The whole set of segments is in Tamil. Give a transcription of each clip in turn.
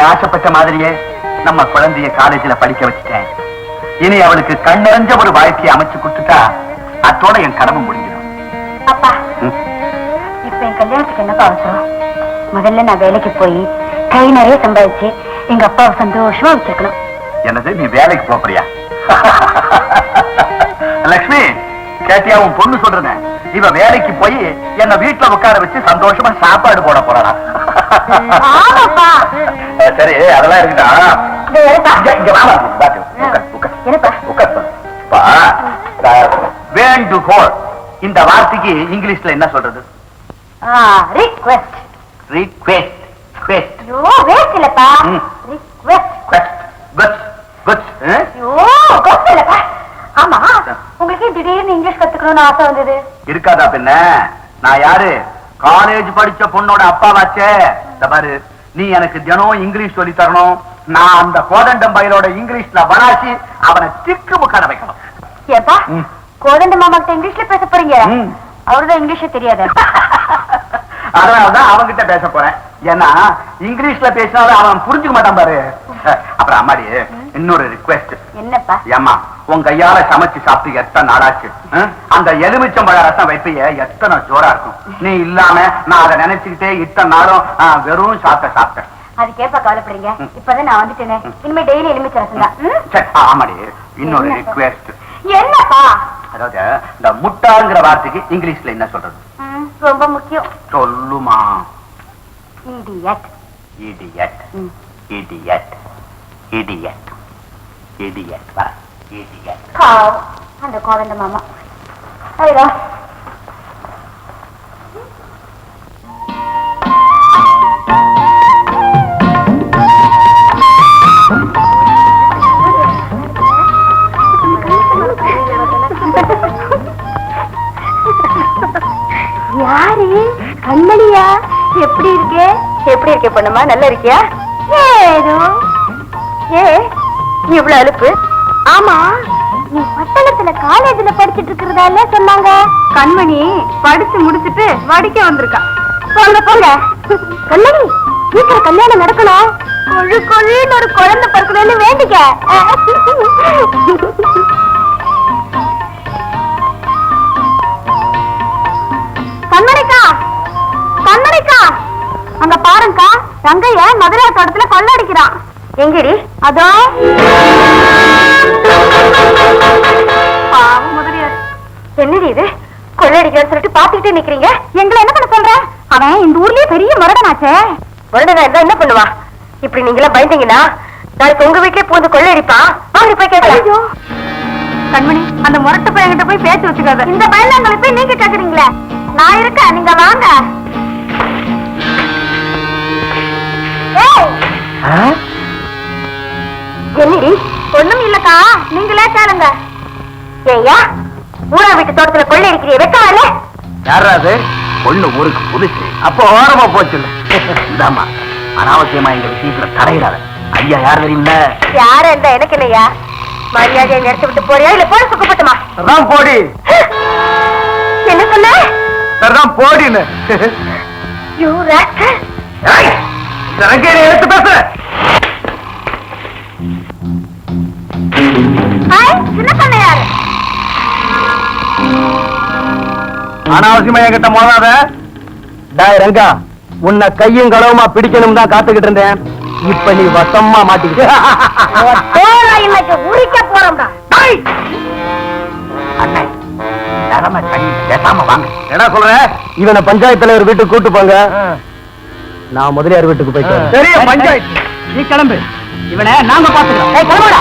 ஆசைப்பட்ட மாதிரியே நம்ம குழந்தைய காலேஜ்ல படிக்க வச்சுட்டேன். இனி அவளுக்கு கண்ணறிஞ்ச ஒரு வாழ்க்கையை அமைச்சு கொடுத்துட்டா அத்தோட என் கடமை முடிஞ்சிடும். அப்பா. இப்ப என் கல்யாணத்துக்கு என்னப்பா அவசரம் முதல்ல நான் வேலைக்கு போய் கை நிறைய சம்பாதிச்சு எங்க அப்பாவை சந்தோஷமா வச்சிருக்கணும். என்னது நீ வேலைக்கு போறியா லக்ஷ்மி கேட்டியா உன் பொண்ணு சொல்றேன். இவ வேலைக்கு போய் என்ன வீட்டுல உட்கார வச்சு சந்தோஷமா சாப்பாடு போட. அஹ் சரி அதெல்லாம் அஹ், வேண்டுகோள். இந்த வார்த்தைக்கு இங்கிலீஷ்ல என்ன சொல்றது? ரிக்வெஸ்ட் ரிக்வெஸ்ட் குவெஸ்ட் ஐயோ வேஸ்ட் இல்லப்பா. ம். ரிக்வெஸ்ட் குவெஸ்ட் குட்ஸ் குட்ஸ் ஐயோ கோஸ்ட் இல்லப்பா. ஆமா. உங்களுக்கு திடீர்னு இங்கிலீஷ் கத்துக்கணும்னு ஆசை வந்தது. இருக்காதா பின்ன? நான் யாரு? காலேஜ் படிச்ச பொண்ணோட அப்பாவாச்சே. இந்த பாரு நீ எனக்கு தினம் இங்கிலீஷ் சொல்லி தரணும். நான் அந்த கோதண்டம் பையனோட இங்கிலீஷ்ல வராசி அவனை திக்கு முக்கார வைக்கணும். ஏப்பா. கோதண்ட மாமா கிட்ட இங்கிலீஷ்ல பேச போறீங்க. அவருதான் இங்கிலீஷே தெரியாது. அதனாலதான் அவன்கிட்ட பேச போறேன். ஏன்னா இங்கிலீஷ்ல பேசினாலும் அவன் புரிஞ்சுக்க மாட்டான் பாரு. அப்புறம் அம்மாடி இன்னொரு ரிக்வெஸ்ட் என்னப்பா? ஏம்மா உன் கையால சமைச்சு சாப்பிட்டு எத்தனை நாளாச்சு? அந்த எலுமிச்சம்பழ ரசம் வைப்பைய எத்தனை ஜோரா இருக்கும். நீ இல்லாம நான் அதை நினைச்சுக்கிட்டே இத்தனை நாளும் வெறும் சாப்பிட்ட சாப்பிட்டேன் அதுக்கேப்பா கவலைப்படுறீங்க. இப்பதான் நான் வந்துட்டேனே. இனிமே டெய்லி எலுமிச்சை ரசம் தான். ஆமாடி. இன்னொரு? ரிக்வெஸ்ட் என்னப்பா? அதாவது இந்த முட்டாங்கிற வார்த்தைக்கு இங்கிலீஷ்ல என்ன சொல்றது? ரொம்ப முக்கியம். சொல்லுமா? Idiot idiot. Idiot idiot idiot வர இடியட் பாவம் அந்த கோதண்ட மாமா. ஐயோ. யாரு? கண்மணியா? எப்படி இருக்கே? எப்படி இருக்கே பொண்ணுமா? நல்லா இருக்கியா? ஏதோ. ஏ இவ்வளவு அலுப்பு. ஆமா. நீ பட்டணத்துல காலேஜ்ல படிச்சிட்டு இருக்கிறதால சொன்னாங்க? கண்மணி படிச்சு முடிச்சிட்டு வடிக்க வந்திருக்கா. போங்க போங்க. கண்மணி சீக்கிரம் கல்யாணம் நடக்கணும். கொழு கொழுன்னு ஒரு குழந்தை பிறக்கணும்னு வேண்டிக்க. கண்மணிக்கா கண்மணிக்கா. அங்க பாருங்கக்கா தங்கைய மதுரை தோட்டத்துல கொள்ளடிக்கிறான் எங்கடி? அதோ. பாவம் முதலியார் என்னடி இது? கொள்ளடிக்கிறன்னு சொல்லிட்டு பாத்துக்கிட்டே நிக்கிறீங்க? எங்களை என்ன பண்ண சொல்ற? அவன் இந்த ஊர்லயே பெரிய முரடனாச்சே முரடனா இருந்தா என்ன பண்ணுவா? இப்படி நீங்களா பயந்தீங்கன்னா நாளைக்கு உங்க வீட்லயே பூந்து கொள்ளையடிப்பான் வாங்க போய் கேட்கலாம். கண்மணி அந்த முரட்டு பையன்கிட்ட போய் பேச்சு வச்சுக்காத. இந்த பயந்தாங்களை போய் நீங்க கேக்குறீங்களே நான் இருக்கேன் நீங்க வாங்க. ஏய், என்னடி ஒண்ணும் இல்லக்கா. நீங்களே கேளுங்க. ஏய்யா ஊரா வீட்டு தோட்டத்துல கொள்ளை அடிக்கிறிய வெக்கவால யாரா அது? பொண்ணு ஊருக்கு புதுசு. அப்போ ஓரமா போச்சு இதாமா அனாவசியமா எங்க விஷயத்துல தலையிடாத ஐயா யார் தெரியுமில்ல யார இருந்தா எனக்கு இல்லையா? மரியாதையை நிறுத்தி விட்டு போறியா? இல்ல போட சுக்கப்பட்டுமா சரிதான் போடி. என்ன சொன்ன? சரிதான் போடின்னு. You rascal. ரங்கேரி எடுத்து பேச. அனாவசியமா என்கிட்ட மோதாத? டாய் ரங்கா உன்னை கையும் களவுமா பிடிக்கணும் தான் காத்துக்கிட்டு இருந்தேன். இப்ப நீ வசமா மாட்டிக்கிட்டு. இன்னைக்கு உரிக்க போறோம்டா. என்ன சொல்ற? இவனை பஞ்சாயத்து தலைவர் வீட்டுக்கு கூட்டு போங்க. நான் முதலியார் வீட்டுக்கு போயிட்டு சரி பஞ்சாயத்து. நீ கிளம்பு. இவனை நாங்க பாத்துக்கிறோம் கிளம்புடா.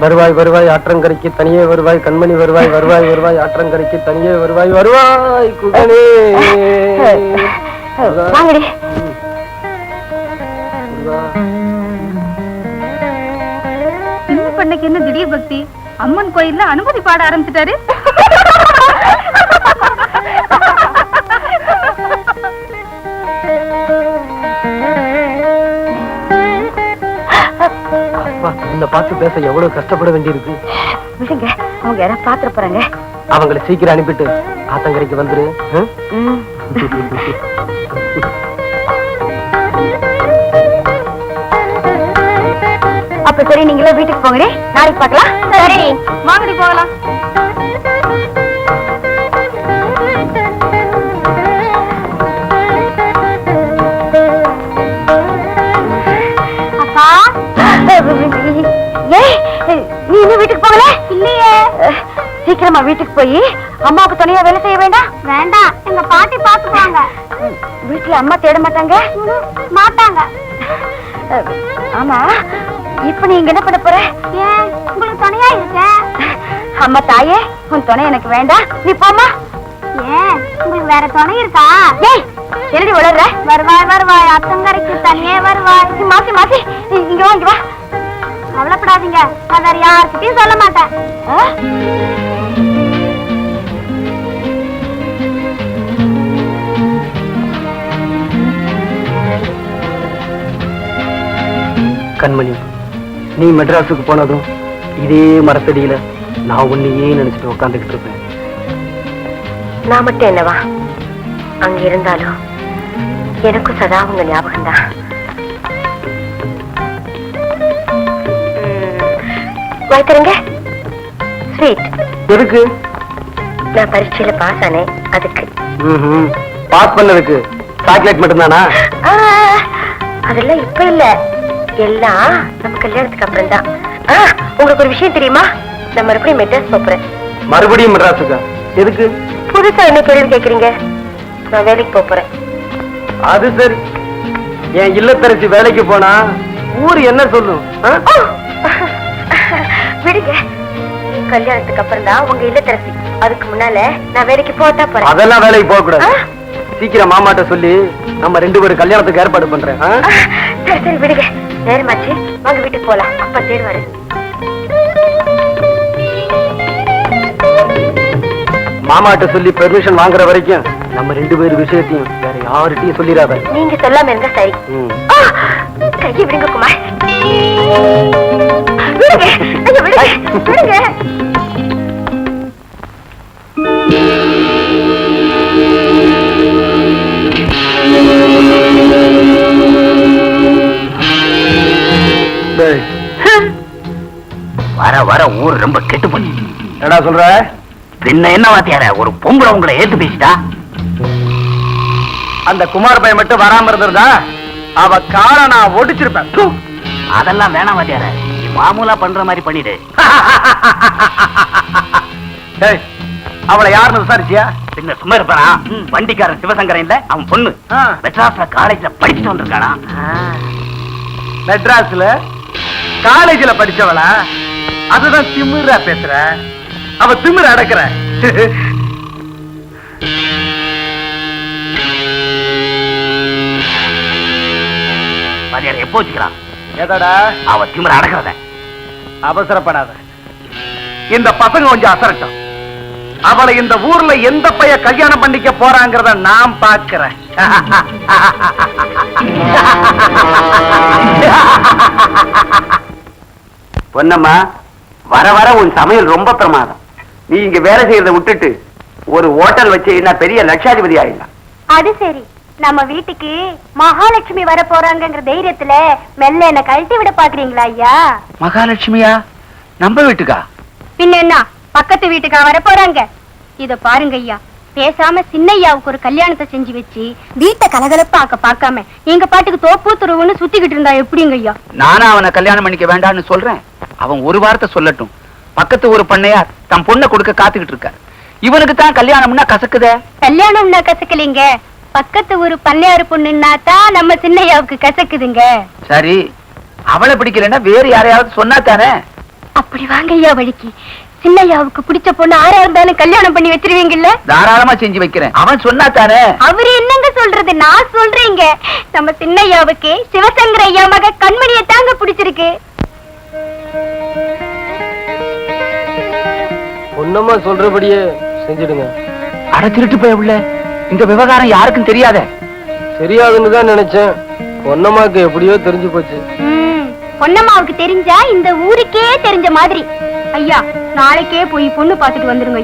வருவாய் வருவாய் ஆற்றங்கரைக்கு தனியே வருவாய் கண்மணி வருவாய் வருவாய் வருவாய் ஆற்றங்கரைக்கு தனியே வருவாய் வருவாய் குகனே. வாங்கடி. என்ன பண்ண இன்னைக்கு என்ன திடீர் பக்தி? அம்மன் கோயில்ல அனுமதி பாட ஆரம்பிச்சிட்டாரு. இந்த பார்த்து பேச எவ்வளவு கஷ்டப்பட வேண்டியிருக்கு? விடுங்க அவங்க யாராவது பாத்துற போறாங்க? அவங்கள சீக்கிரம் அனுப்பிட்டு ஆத்தங்கரைக்கு வந்துரு? அப்ப சரி நீங்களே வீட்டுக்கு போங்கடி. நாளைக்கு பார்க்கலாம். சரி. வாங்கடி போகலாம். நீ இன்னும் வீட்டுக்கு போகல? இல்லையே. சீக்கிரமா வீட்டுக்கு போய் அம்மாவுக்கு துணையா வேலை செய்ய வேண்டாம்? வேண்டாம். எங்க பாட்டி பாத்துக்குவாங்க. வீட்டுல அம்மா தேட மாட்டாங்க? மாட்டாங்க. ஆமா. இப்ப நீ இங்க என்ன பண்ண போற? ஏன்? உங்களுக்கு துணையா இருக்க? அம்மா தாயே உன் துணை எனக்கு வேண்டாம். நீ போமா ஏன்? உங்களுக்கு வேற துணை இருக்கா? ஏய் என்னடி வளர்ற. வருவாய் வருவாய். அத்தங்கரைக்கு தனியே வருவாய். மாசி மாசி. இங்க வா இங்க வா. கவலைப்படாதீங்க. நான் வேற யார்கிட்டயும் சொல்ல மாட்டேன். கண்மணி நீ மெட்ராஸுக்கு போனதும் இதே மரத்தடியில நான் உன்னையே நினைச்சிட்டு உட்காந்துக்கிட்டு இருப்பேன். நான் மட்டும் என்னவா? அங்க இருந்தாலும் எனக்கும் சதா உங்க ஞாபகம் தான் வைத்தருங்க ஸ்வீட் எதுக்கு? நான் பரீட்சையில பாஸ் ஆனேன் அதுக்கு. பாஸ் பண்ணதுக்கு சாக்லேட் மட்டும்தானா? அதெல்லாம் இப்ப இல்ல. எல்லாம் நம்ம கல்யாணத்துக்கு அப்புறம் தான் உங்களுக்கு ஒரு விஷயம் தெரியுமா? நான் மறுபடியும் மெட்ராஸ் போறேன் மறுபடியும் மெட்ராஸுக்கா? எதுக்கு? புதுசா என்ன கேள்வி கேக்குறீங்க? நான் வேலைக்கு போறேன் அது சரி. என் இல்லத்தரசி வேலைக்கு போனா ஊர் என்ன சொல்லும்? விடுங்க கல்யாணத்துக்கு அப்புறம் தான் உங்க இல்லத்தரசி அதுக்கு முன்னால நான் வேலைக்கு போட்டா போறேன். அதெல்லாம் வேலைக்கு போக கூடாது? சீக்கிரம் மாமாட்ட சொல்லி நம்ம ரெண்டு பேரும் கல்யாணத்துக்கு ஏற்பாடு பண்றேன்? சரி சரி விடுங்க. நேரமாச்சு. வாங்க வீட்டுக்கு போலாம். அப்பா தேடுவாரு. மாமாட்ட சொல்லி பெர்மிஷன் வாங்குற வரைக்கும் நம்ம ரெண்டு பேர் விஷயத்தையும் வேற யார்கிட்டயும் சொல்லிடாத. நீங்க சொல்லாம இருந்தா சரி! கையை விடுங்க குமார். வர வர ஊர் ரொம்ப கெட்டு போச்சு. என்னடா சொல்ற? பின்ன என்ன வாத்தியார ஒரு பொம்பளை உங்களை ஏத்து பேசிட்டா? அந்த குமார் பையன் மட்டும் வராம இருந்திருந்தா அவ கால நான் ஒடிச்சிருப்பேன். அதெல்லாம் வேணாம் வாத்தியார. மாமூலா பண்ற மாதிரி பண்ணிடு. அவளை யாருன்னு விசாரிச்சியா? பின்ன சும்மா இருப்பானா? வண்டிக்காரன் சிவசங்கரன் இல்ல அவன் பொண்ணு. மெட்ராஸ்ல காலேஜ்ல படிச்சுட்டு வந்திருக்கானா? மெட்ராஸ்ல காலேஜ்ல படிச்சவளா? அதுதான் திமிரா பேசுற. அவ திமிர அடக்குற. எப்போ வச்சுக்கிறான்? எதடா? அவ திமிர அடக்கிறத. அவசரப்படாத. இந்த பசங்க கொஞ்சம் அசரட்டும். அவளை இந்த ஊர்ல எந்த பைய கல்யாணம் பண்ணிக்க போறாங்கிறத நான் பாக்குறேன். பொன்னம்மா வர வர உன் சமையல் ரொம்ப பிரமாதம். நீ இங்க வேலை செய்யறத விட்டுட்டு ஒரு ஹோட்டல் வச்சு பெரிய லட்சாதிபதி ஆயிடலாம். அது சரி. நம்ம வீட்டுக்கு மகாலட்சுமி வர போறாங்கங்கிற தைரியத்துல மெல்ல என்ன கழட்டி விட பாக்குறீங்களா ஐயா? மகாலட்சுமியா? நம்ம வீட்டுக்கா? பின்ன என்ன? பக்கத்து வீட்டுக்கா வர போறாங்க. இத பாருங்க ஐயா. பேசாம சின்னையாவுக்கு ஒரு கல்யாணத்தை செஞ்சு வச்சு வீட்டை கலகலப்பாக்க பார்க்காம எங்க பாட்டுக்கு தோப்பு துருவுன்னு சுத்திக்கிட்டு இருந்தா எப்படிங்க ஐயா? நானும் அவனை கல்யாணம் பண்ணிக்க வேண்டாம்னு சொல்றேன். அவன் ஒரு வார்த்தை சொல்லட்டும். பக்கத்து ஒரு பண்ணையார் தன் பொண்ணை கொடுக்க காத்துக்கிட்டு இருக்கார். இவனுக்கு தான் கல்யாணம்னா கசக்குதே? கல்யாணம்னா கசக்கலைங்க. பக்கத்து ஒரு பண்ணையாரு பொண்ணுன்னா தான் நம்ம சின்னையாவுக்கு கசக்குதுங்க. சரி அவளை பிடிக்கலன்னா வேறு யாரையாவது சொன்னா தானே அப்படி வாங்க ஐயா வழிக்கு. சின்னையாவுக்கு பிடிச்ச பொண்ணு ஆறா இருந்தாலும் கல்யாணம் பண்ணி வச்சிருவீங்கல்ல? தாராளமா செஞ்சு வைக்கிறேன். அவன் சொன்னா தானே அவரு என்னங்க சொல்றது? நான் சொல்றேங்க. நம்ம சின்னையாவுக்கு சிவசங்கர ஐயா மக கண்மணியை தாங்க பிடிச்சிருக்கு. பொன்னம்மா சொல்றபடியே செஞ்சிடுங்க. அட திருட்டு போய் உள்ள. இந்த விவகாரம் யாருக்கும் தெரியாத. தெரியாதுன்னு தான் நினைச்சேன். பொன்னம்மாக்கு எப்படியோ தெரிஞ்சு போச்சு. பொன்னம்மாவுக்கு தெரிஞ்சா இந்த ஊருக்கே தெரிஞ்ச மாதிரி. ஐயா நாளைக்கே போய் பொண்ணு பார்த்துட்டு வந்துருங்க